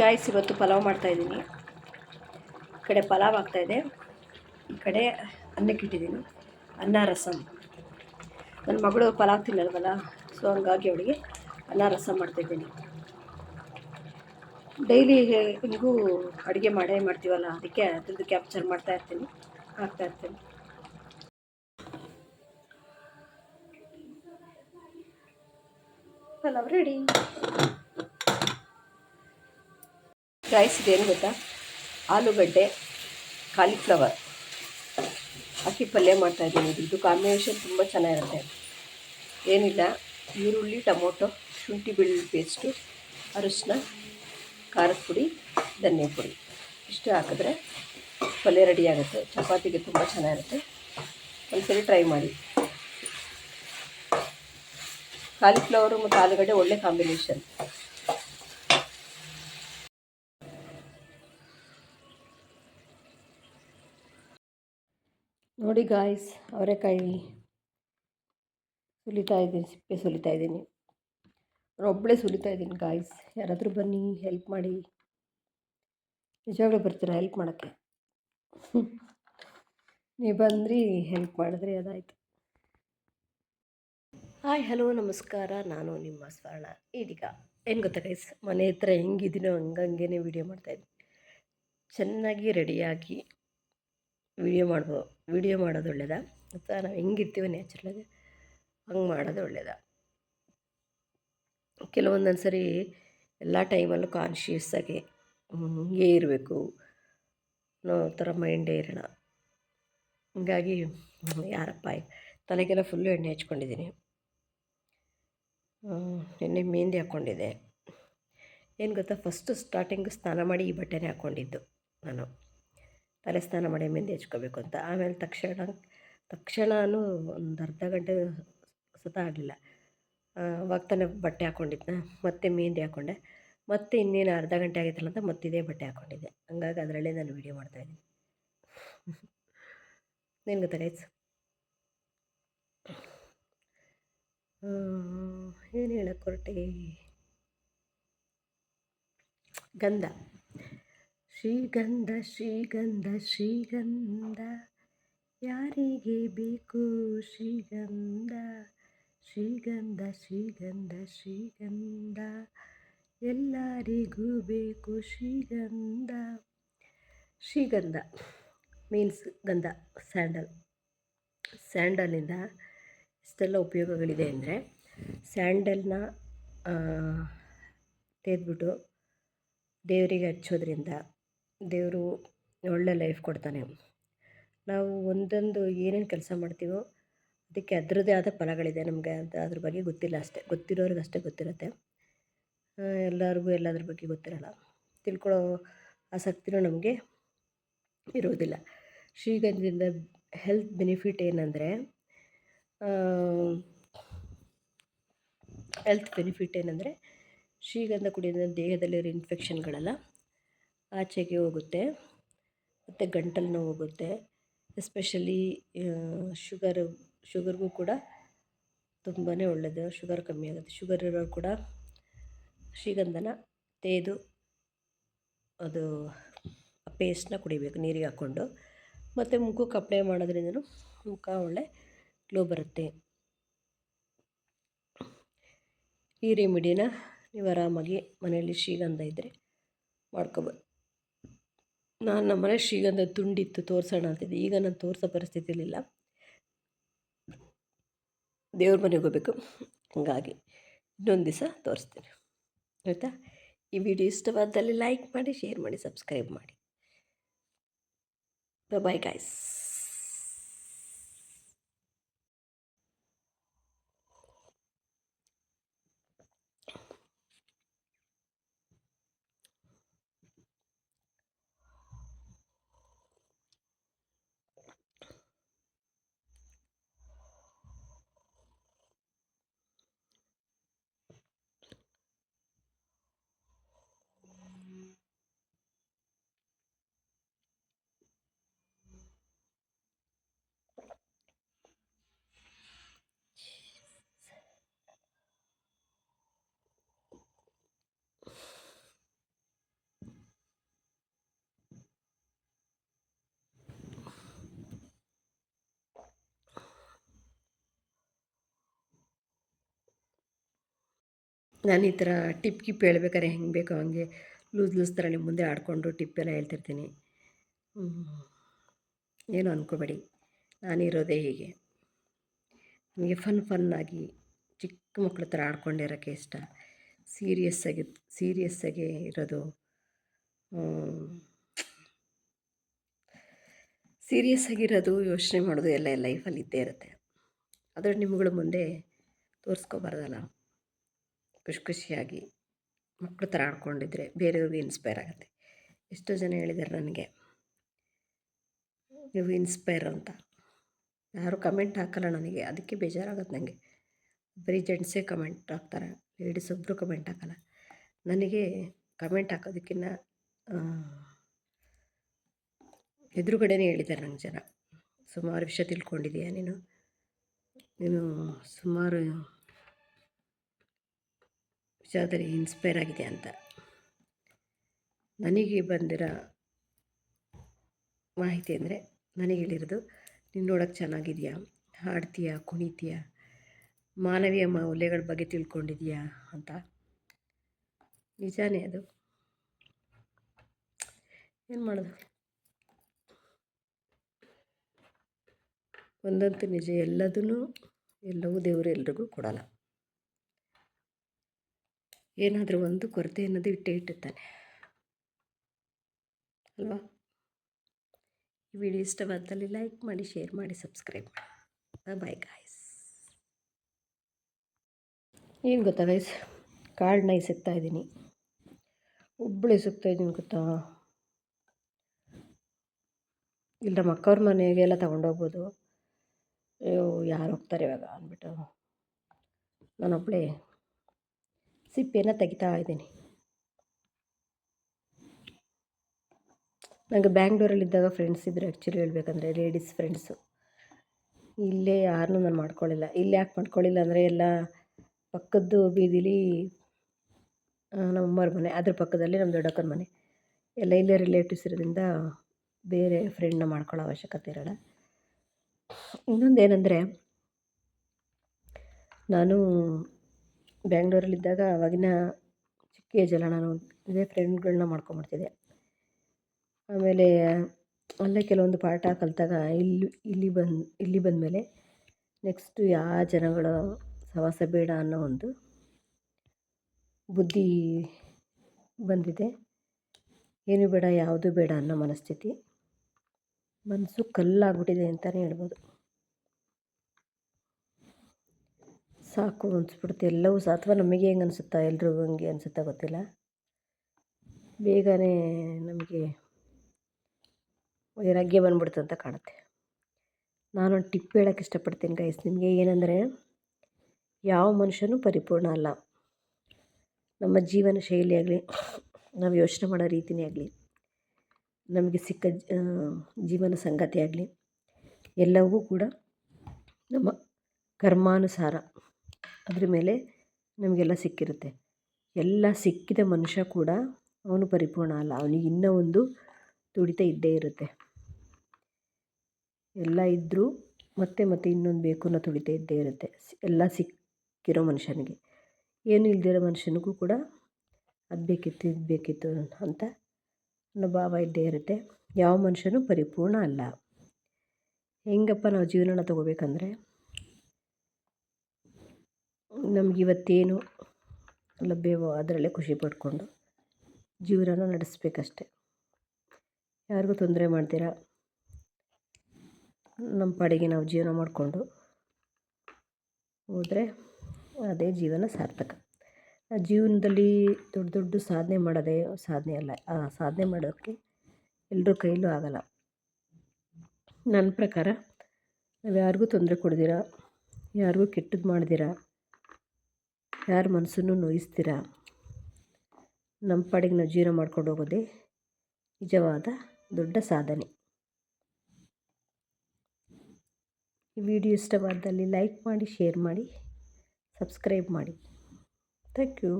Guys ಇವತ್ತು ಪಲಾವ್ ಮಾಡ್ತಾಯಿದ್ದೀನಿ ಈ ಕಡೆ ಪಲಾವ್ ಆಗ್ತಾಯಿದೆ ಈ ಕಡೆ ಅನ್ನಕ್ಕೆ ಇಟ್ಟಿದ್ದೀನಿ. ಅನ್ನ ರಸಮ್ ನನ್ನ ಮಗಳು ಪಲಾವ್ ತಿನ್ನಲ್ವಲ್ಲ ಸೊ ಹಂಗಾಗಿ ಅವಳಿಗೆ ಅನ್ನ ರಸಮ್ ಮಾಡ್ತಾಯಿದ್ದೀನಿ ಡೈಲಿ ಹಿಂಗೂ ಅಡುಗೆ ಮಾಡೇ ಮಾಡ್ತೀವಲ್ಲ, ಅದಕ್ಕೆ ಅದ್ರದ್ದು ಕ್ಯಾಪ್ಚರ್ ಮಾಡ್ತಾ ಇರ್ತೀನಿ, ಹಾಕ್ತಾ ಇರ್ತೀನಿ. ಪಲಾವ್ ರೆಡಿ ರೈಸ್ ಏನು ಗೊತ್ತಾ? ಆಲೂಗಡ್ಡೆ ಕಾಲಿಫ್ಲವರ್ ಅಕ್ಕಿ ಪಲ್ಯ ಮಾಡ್ತಾಯಿದ್ದೀನಿ ಇದು ಇದು ಕಾಂಬಿನೇಷನ್ ತುಂಬ ಚೆನ್ನಾಗಿರುತ್ತೆ. ಏನಿಲ್ಲ, ಈರುಳ್ಳಿ, ಟೊಮೊಟೊ, ಶುಂಠಿ ಬೆಳ್ಳುಳ್ಳಿ ಪೇಸ್ಟು ಅರಿಶಿನ, ಖಾರದ ಪುಡಿ, ಧನಿಯಾ ಪುಡಿ. ಇಷ್ಟು ಹಾಕಿದ್ರೆ ಪಲ್ಯ ರೆಡಿ ಆಗುತ್ತೆ. ಚಪಾತಿಗೆ ತುಂಬ ಚೆನ್ನಾಗಿರುತ್ತೆ. ಒಂದ್ಸರಿ ಟ್ರೈ ಮಾಡಿ. ಕಾಲಿಫ್ಲವರು ಮತ್ತು ಆಲೂಗಡ್ಡೆ ಒಳ್ಳೆ ಕಾಂಬಿನೇಷನ್ ನೋಡಿ ಗಾಯ್ಸ್ ಅವರೆಕಾಯಿ ಸುಲಿತಾ ಇದ್ದೀನಿ, ಸಿಪ್ಪೆ ಸುಲಿತಾ ಇದ್ದೀನಿ. ಒಬ್ಬಳೇ ಸುಲಿತಾ ಇದ್ದೀನಿ ಗಾಯ್ಸ್ ಯಾರಾದರೂ ಬನ್ನಿ ಹೆಲ್ಪ್ ಮಾಡಿ. ನಿಜವಾಗ್ಲೂ ಬರ್ತೀರಾ ಹೆಲ್ಪ್ ಮಾಡೋಕ್ಕೆ? ನೀವು ಬಂದ್ರಿ ಹೆಲ್ಪ್ ಮಾಡಿದ್ರಿ, ಅದಾಯಿತು. ಹಾಯ್ ಹಲೋ ನಮಸ್ಕಾರ. ನಾನು ನಿಮ್ಮ ಸ್ವರ್ಣ. ಇದೀಗ ಏನು ಗೊತ್ತಾ ಗೈಸ್ ಮನೆ ಹತ್ರ ಹೆಂಗಿದ್ದೀನೋ ಹಂಗಂಗೆ ವೀಡಿಯೋ ಮಾಡ್ತಾಯಿದ್ದೀನಿ ಚೆನ್ನಾಗಿ ರೆಡಿಯಾಗಿ ವಿಡಿಯೋ ಮಾಡ್ಬೋ ವೀಡಿಯೋ ಮಾಡೋದು ಒಳ್ಳೆಯದ ಅಥವಾ ನಾವು ಹೆಂಗಿರ್ತೀವಿ ನ್ಯಾಚುರಲಾಗಿ ಹಂಗೆ ಮಾಡೋದು ಒಳ್ಳೆಯದ ಕೆಲವೊಂದೊಂದು ಸರಿ ಎಲ್ಲ ಟೈಮಲ್ಲೂ ಕಾನ್ಷಿಯಸ್ಸಾಗಿ ಆಗಿ ಇರಬೇಕು. ಅನ್ನೋ ಥರ ಮೈಂಡೇ ಇರೋಣ ಹೀಗಾಗಿ ಯಾರಪ್ಪ, ತಲೆಗೆಲ್ಲ ಫುಲ್ಲು ಎಣ್ಣೆ ಹಚ್ಕೊಂಡಿದ್ದೀನಿ. ಎಣ್ಣೆ ಮೆಹಂದಿ ಹಾಕ್ಕೊಂಡಿದ್ದೆ ಏನು ಗೊತ್ತಾ ಫಸ್ಟು ಸ್ಟಾರ್ಟಿಂಗ್ ಸ್ನಾನ ಮಾಡಿ ಈ ಬಟ್ಟೆನೇ ಹಾಕ್ಕೊಂಡಿದ್ದು ನಾನು. ತಲೆ ಸ್ನಾನ ಮಾಡಿ ಮೆಂದಿ ಹಚ್ಕೋಬೇಕು ಅಂತ. ಆಮೇಲೆ ತಕ್ಷಣ ತಕ್ಷಣವೂ ಒಂದು ಅರ್ಧ ಗಂಟೆ ಸುತ ಆಗಲಿಲ್ಲ. ಅವಾಗ ಬಟ್ಟೆ ಹಾಕ್ಕೊಂಡಿದ್ನ ಮತ್ತೆ ಮೆಹಂದಿ ಹಾಕ್ಕೊಂಡೆ ಮತ್ತೆ ಇನ್ನೇನು ಅರ್ಧ ಗಂಟೆ ಆಗಿತ್ತಲ್ಲ ಅಂತ ಮತ್ತೆ ಇದೇ ಬಟ್ಟೆ ಹಾಕ್ಕೊಂಡಿದ್ದೆ ಹಂಗಾಗಿ ಅದರಲ್ಲೇ ನಾನು ವೀಡಿಯೋ ಮಾಡ್ತಾಯಿದ್ದೀನಿ ಏನು ಗೊತ್ತಾ ಗೈಸ್ ಏನು ಹೇಳಕ್ಕೆ ಹೊರಟೆ? ಗಂಧ. ಶ್ರೀಗಂಧ ಶ್ರೀಗಂಧ ಶ್ರೀಗಂಧ. ಯಾರಿಗೆ ಬೇಕು ಶ್ರೀಗಂಧ? ಶ್ರೀಗಂಧ ಶ್ರೀಗಂಧ ಶ್ರೀಗಂಧ. ಎಲ್ಲರಿಗೂ ಬೇಕು ಶ್ರೀಗಂಧ. ಶ್ರೀಗಂಧ ಮೀನ್ಸ್ ಗಂಧ, ಸ್ಯಾಂಡಲ್. ಸ್ಯಾಂಡಲಿಂದ ಇಷ್ಟೆಲ್ಲ ಉಪಯೋಗಗಳಿದೆ ಅಂದರೆ ಸ್ಯಾಂಡಲ್ನ ತೆಗೆದ್ಬಿಟ್ಟು ದೇವರಿಗೆ ಹಚ್ಚೋದ್ರಿಂದ ದೇವರು ಒಳ್ಳೆ ಲೈಫ್ ಕೊಡ್ತಾನೆ. ನಾವು ಒಂದೊಂದು ಏನೇನು ಕೆಲಸ ಮಾಡ್ತೀವೋ ಅದಕ್ಕೆ ಅದರದ್ದೇ ಆದ ಫಲಗಳಿದೆ ನಮಗೆ. ಅಂತ ಅದ್ರ ಬಗ್ಗೆ ಗೊತ್ತಿಲ್ಲ ಅಷ್ಟೇ. ಗೊತ್ತಿರೋರಿಗೆ ಅಷ್ಟೇ ಗೊತ್ತಿರುತ್ತೆ. ಎಲ್ಲರಿಗೂ ಎಲ್ಲದ್ರ ಬಗ್ಗೆ ಗೊತ್ತಿರಲ್ಲ. ತಿಳ್ಕೊಳ್ಳೋ ಆಸಕ್ತಿನೂ ನಮಗೆ ಇರೋದಿಲ್ಲ. ಶ್ರೀಗಂಧದಿಂದ ಹೆಲ್ತ್ ಬೆನಿಫಿಟ್ ಏನಂದರೆ ಹೆಲ್ತ್ ಬೆನಿಫಿಟ್ ಏನಂದರೆ, ಶ್ರೀಗಂಧ ಕುಡಿಯೋದ್ರಿಂದ ದೇಹದಲ್ಲಿರೋ ಇನ್ಫೆಕ್ಷನ್ಗಳೆಲ್ಲ ಆಚೆಗೆ ಹೋಗುತ್ತೆ. ಮತ್ತು ಗಂಟಲು ನೋವು ಹೋಗುತ್ತೆ ಎಸ್ಪೆಷಲಿ ಶುಗರ್ ಶುಗರ್ಗೂ ಕೂಡ ತುಂಬಾ ಒಳ್ಳೆಯದು ಶುಗರ್ ಕಮ್ಮಿ ಆಗುತ್ತೆ. ಶುಗರ್ ಇರೋರು ಕೂಡ ಶ್ರೀಗಂಧನ ತೇದು ಅದು ಪೇಸ್ಟನ್ನ ಕುಡಿಬೇಕು, ನೀರಿಗೆ ಹಾಕ್ಕೊಂಡು. ಮತ್ತು ಮುಖಕ್ಕೆ ಅಪ್ಲೈ ಮಾಡೋದ್ರಿಂದನೂ ಮುಖ ಒಳ್ಳೆ ಗ್ಲೋ ಬರುತ್ತೆ. ಈ ರೆಮಿಡಿನ ನೀವು ಆರಾಮಾಗಿ ಮನೆಯಲ್ಲಿ ಶ್ರೀಗಂಧ ಇದ್ದರೆ ಮಾಡ್ಕೊಬೋದು. ನಾನು ನಮ್ಮನೆ ಶ್ರೀಗಂಧ ತುಂಡಿತ್ತು ತೋರಿಸೋಣ ಅಂತಿದ್ದೆ. ಈಗ ನಾನು ತೋರಿಸೋ ಪರಿಸ್ಥಿತಿಲಿಲ್ಲ ದೇವ್ರ ಮನೆಗೆ ಹೋಗ್ಬೇಕು. ಹಂಗಾಗಿ ಇನ್ನೊಂದು ದಿವಸ ತೋರಿಸ್ತೀನಿ. ಆಯಿತಾ? ಈ ವಿಡಿಯೋ ಇಷ್ಟವಾದಲ್ಲಿ ಲೈಕ್ ಮಾಡಿ, ಶೇರ್ ಮಾಡಿ, ಸಬ್ಸ್ಕ್ರೈಬ್ ಮಾಡಿ. ಬಾಯ್ ಗಾಯ್ಸ್ ನಾನು ಈ ಥರ ಟಿಪ್ ಕಿಪ್ ಹೇಳ್ಬೇಕಾದ್ರೆ ಹೆಂಗೆ ಬೇಕೋ ಹಂಗೆ ಲೂಸ್ ಲೂಸ್ ಥರ ನಿಮ್ಮ ಮುಂದೆ ಆಡಿಕೊಂಡು ಎಲ್ಲ ಹೇಳ್ತಿರ್ತೀನಿ. ಏನು ಅಂದ್ಕೋಬೇಡಿ ನಾನಿರೋದೇ ಹೀಗೆ. ನನಗೆ ಫನ್ ಫನ್ನಾಗಿ ಚಿಕ್ಕ ಮಕ್ಕಳ ಥರ ಆಡ್ಕೊಂಡಿರೋಕ್ಕೆ ಇಷ್ಟ. ಸೀರಿಯಸ್ ಸೀರಿಯಸ್ಸಾಗಿ ಸೀರಿಯಸ್ಸಾಗಿ ಇರೋದು ಸೀರಿಯಸ್ ಆಗಿರೋದು ಯೋಚನೆ ಮಾಡೋದು ಎಲ್ಲ ಲೈಫಲ್ಲಿ ಇದ್ದೇ ಇರುತ್ತೆ. ಆದರೆ ನಿಮ್ಗಳ ಮುಂದೆ ತೋರಿಸ್ಕೋಬಾರ್ದಲ್ಲ. ಖುಷಿ ಖುಷಿಯಾಗಿ ಮಕ್ಕಳು ಥರ ಆಡ್ಕೊಂಡಿದ್ರೆ ಬೇರೆಯವ್ರಿಗೆ ಇನ್ಸ್ಪೈರ್ ಆಗುತ್ತೆ. ಎಷ್ಟೋ ಜನ ಹೇಳಿದ್ದಾರೆ ನನಗೆ, ನೀವು ಇನ್ಸ್ಪೈರ್ ಅಂತ. ಯಾರು ಕಮೆಂಟ್ ಹಾಕಲ್ಲ ನನಗೆ, ಅದಕ್ಕೆ ಬೇಜಾರಾಗುತ್ತೆ ನನಗೆ ಬರೀ ಜೆಂಟ್ಸೇ ಕಮೆಂಟ್ ಹಾಕ್ತಾರೆ ಲೇಡೀಸ್ ಒಬ್ಬರು ಕಮೆಂಟ್ ಹಾಕಲ್ಲ. ನನಗೆ ಕಮೆಂಟ್ ಹಾಕೋದಕ್ಕಿನ್ನ ಎದುರುಗಡೆನೇ ಹೇಳಿದ್ದಾರೆ ನಂಗೆ ಜನ. ಸುಮಾರು ವಿಷಯ ತಿಳ್ಕೊಂಡಿದೀಯ ನೀನು? ನೀನು ಸುಮಾರು ವಿಚಾರದಲ್ಲಿ ಇನ್ಸ್ಪೈರ್ ಆಗಿದೆ ಅಂತ. ನನಗೆ ಬಂದಿರೋ ಮಾಹಿತಿ ಅಂದರೆ ನನಗೆ ಹೇಳಿರೋದು, ನೀನು ನೋಡೋಕ್ಕೆ ಚೆನ್ನಾಗಿದೆಯಾ? ಹಾಡ್ತೀಯಾ? ಕುಣಿತೀಯಾ? ಮಾನವೀಯ ಮೌಲ್ಯಗಳ ಬಗ್ಗೆ ತಿಳ್ಕೊಂಡಿದೀಯಾ ಅಂತ. ನಿಜಾನೇ ಅದು. ಏನು ಮಾಡೋದು? ಒಂದಂತೂ ನಿಜ ಎಲ್ಲದೂ ಎಲ್ಲವೂ ದೇವರು ಎಲ್ರಿಗೂ ಕೊಡಲ್ಲ. ಏನಾದರೂ ಒಂದು ಕೊರತೆ ಅನ್ನೋದು ಇಟ್ಟೇ ಇಟ್ಟಿರ್ತಾನೆ. ಅಲ್ವಾ? ಈ ವಿಡಿಯೋ ಇಷ್ಟವಾದಲ್ಲಿ ಲೈಕ್ ಮಾಡಿ, ಶೇರ್ ಮಾಡಿ, ಸಬ್ಸ್ಕ್ರೈಬ್ ಮಾಡಿ. ಬಾಯ್ ಗಾಯ್ಸ್ ಏನು ಗೊತ್ತಾ ಗಾಯ್ಸ್ ಕಾಳನ್ನ ಸಿಗ್ತಾ ಇದ್ದೀನಿ. ಒಬ್ಬಳು ಸಿಕ್ತಾ ಇದ್ದೀನಿ ಗೊತ್ತಾ? ಇಲ್ಲ ನಮ್ಮ ಅಕ್ಕವ್ರ ಮನೆಗೆಲ್ಲ ತೊಗೊಂಡೋಗ್ಬೋದು ಅಯ್ಯೋ, ಯಾರು ಹೋಗ್ತಾರೆ ಇವಾಗ ಅಂದ್ಬಿಟ್ಟು. ನಾನೊಬ್ಬಳೇ ಸಿಪ್ಪೆಯನ್ನು ತೆಗಿತಾ ಇದ್ದೀನಿ. ನನಗೆ ಬ್ಯಾಂಗ್ಳೂರಲ್ಲಿದ್ದಾಗ ಫ್ರೆಂಡ್ಸ್ ಇದ್ದರು ಆ್ಯಕ್ಚುಲಿ ಹೇಳ್ಬೇಕಂದ್ರೆ ಲೇಡೀಸ್ ಫ್ರೆಂಡ್ಸು ಇಲ್ಲೇ ಯಾರನ್ನೂ ನಾನು ಮಾಡ್ಕೊಳ್ಳಿಲ್ಲ ಇಲ್ಲಿ ಯಾಕೆ ಮಾಡ್ಕೊಳ್ಳಿಲ್ಲ ಅಂದರೆ ಎಲ್ಲ ಪಕ್ಕದ್ದು ಬೀದಿಲಿ ನಮ್ಮ ಅಮ್ಮವ್ರ ಮನೆ, ಅದ್ರ ಪಕ್ಕದಲ್ಲಿ ನಮ್ಮ ದೊಡ್ಡಕ್ಕನ ಮನೆ. ಎಲ್ಲ ಇಲ್ಲೇ ರಿಲೇಟಿವ್ಸ್ ಇರೋದ್ರಿಂದ ಬೇರೆ ಫ್ರೆಂಡ್ನ ಮಾಡ್ಕೊಳ್ಳೋ ಅವಶ್ಯಕತೆ ಇರೋಲ್ಲ. ಇನ್ನೊಂದು ಏನಂದರೆ, ನಾನು ಬ್ಯಾಂಗ್ಳೂರಲ್ಲಿದ್ದಾಗ ಅವಾಗಿನ ಚಿಕ್ಕ ಏಜಲ್ಲ ನಾನು ಇದೇ ಫ್ರೆಂಡ್ಗಳನ್ನ ಮಾಡ್ಕೊಂಬಿಡ್ತಿದ್ದೆ. ಆಮೇಲೆ ಅಲ್ಲೇ ಕೆಲವೊಂದು ಪಾಠ ಕಲಿತಾಗ ಇಲ್ಲಿ ಇಲ್ಲಿ ಬಂದು, ಇಲ್ಲಿ ಬಂದಮೇಲೆ ನೆಕ್ಸ್ಟು ಯಾವ ಜನಗಳ ಸಹವಾಸ ಬೇಡ ಅನ್ನೋ ಒಂದು ಬುದ್ಧಿ ಬಂದಿದೆ. ಏನು ಬೇಡ, ಯಾವುದು ಬೇಡ ಅನ್ನೋ ಮನಸ್ಥಿತಿ. ಮನಸ್ಸು ಕಲ್ಲಾಗ್ಬಿಟ್ಟಿದೆ ಅಂತಲೇ ಹೇಳ್ಬೋದು. ಸಾಕು ಅನಿಸ್ಬಿಡುತ್ತೆ ಎಲ್ಲವೂ ಸಹ ಅಥವಾ ನಮಗೆ ಹೆಂಗೆ ಅನಿಸುತ್ತಾ? ಎಲ್ರಿಗೂ ಹಂಗೆ ಅನಿಸುತ್ತಾ ಗೊತ್ತಿಲ್ಲ. ಬೇಗನೆ ನಮಗೆ ವೈರಾಗ್ಯ ಬಂದ್ಬಿಡ್ತು ಅಂತ ಕಾಣುತ್ತೆ. ನಾನೊಂದು ಟಿಪ್ ಹೇಳೋಕ್ಕೆ ಇಷ್ಟಪಡ್ತೀನಿ ಗೈಸ್ ನಿಮಗೆ ಏನಂದರೆ, ಯಾವ ಮನುಷ್ಯನೂ ಪರಿಪೂರ್ಣ ಅಲ್ಲ. ನಮ್ಮ ಜೀವನ ಶೈಲಿ ನಾವು ಯೋಚನೆ ಮಾಡೋ ರೀತಿನೇ ಆಗಲಿ, ನಮಗೆ ಸಿಕ್ಕ ಜೀವನ ಸಂಗತಿ ಆಗಲಿ, ಎಲ್ಲವೂ ಕೂಡ ನಮ್ಮ ಕರ್ಮಾನುಸಾರ. ಅದ್ರ ಮೇಲೆ ನಮಗೆಲ್ಲ ಸಿಕ್ಕಿರುತ್ತೆ. ಎಲ್ಲ ಸಿಕ್ಕಿದ ಮನುಷ್ಯ ಕೂಡ ಅವನು ಪರಿಪೂರ್ಣ ಅಲ್ಲ. ಅವನಿಗೆ ಇನ್ನೂ ಒಂದು ತುಡಿತ ಇದ್ದೇ ಇರುತ್ತೆ. ಎಲ್ಲ ಇದ್ದರೂ ಮತ್ತೆ ಮತ್ತೆ ಇನ್ನೊಂದು ಬೇಕು ಅನ್ನೋ ತುಡಿತ ಇದ್ದೇ ಇರುತ್ತೆ. ಎಲ್ಲ ಸಿಕ್ಕಿರೋ ಮನುಷ್ಯನಿಗೆ. ಏನು ಇಲ್ದಿರೋ ಮನುಷ್ಯನಿಗೂ ಕೂಡ ಅದು ಬೇಕಿತ್ತು, ಇದು ಬೇಕಿತ್ತು ಅಂತ ಅನ್ನೋ ಭಾವ ಇದ್ದೇ ಇರುತ್ತೆ. ಯಾವ ಮನುಷ್ಯನೂ ಪರಿಪೂರ್ಣ ಅಲ್ಲ. ಹೆಂಗಪ್ಪ ನಾವು ಜೀವನನ ತಗೋಬೇಕಂದ್ರೆ ನಮಗಿವತ್ತೇನು ಲಭ್ಯವೋ ಅದರಲ್ಲೇ ಖುಷಿ ಪಡ್ಕೊಂಡು ಜೀವನ ನಡೆಸಬೇಕಷ್ಟೆ. ಯಾರಿಗೂ ತೊಂದರೆ ಮಾಡ್ತೀರಾ? ನಮ್ಮ ಪಾಡಿಗೆ ನಾವು ಜೀವನ ಮಾಡಿಕೊಂಡು ಹೋದರೆ ಅದೇ ಜೀವನ ಸಾರ್ಥಕ. ಜೀವನದಲ್ಲಿ ದೊಡ್ಡ ದೊಡ್ಡ ಸಾಧನೆ ಮಾಡೋದೇ ಸಾಧನೆ ಅಲ್ಲ, ಆ ಸಾಧನೆ ಮಾಡೋಕ್ಕೆ ಎಲ್ಲರ ಕೈಲೂ ಆಗಲ್ಲ. ನನ್ನ ಪ್ರಕಾರ ನಾವು ಯಾರಿಗೂ ತೊಂದರೆ ಕೊಡ್ದಿರ? ಯಾರಿಗೂ ಕೆಟ್ಟದ್ದು ಮಾಡ್ದಿರ? ಯಾರ ಮನಸ್ಸನ್ನು ನೋಯಿಸ್ತೀರ? ನಮ್ಮ ಪಾಡಿಗೆ ನಾವು ಜೀವನ ಮಾಡ್ಕೊಂಡು ಹೋಗೋದೇ ನಿಜವಾದ ದೊಡ್ಡ ಸಾಧನೆ. ಈ ವಿಡಿಯೋ ಇಷ್ಟವಾದಲ್ಲಿ ಲೈಕ್ ಮಾಡಿ, ಶೇರ್ ಮಾಡಿ, ಸಬ್ಸ್ಕ್ರೈಬ್ ಮಾಡಿ. Thank you.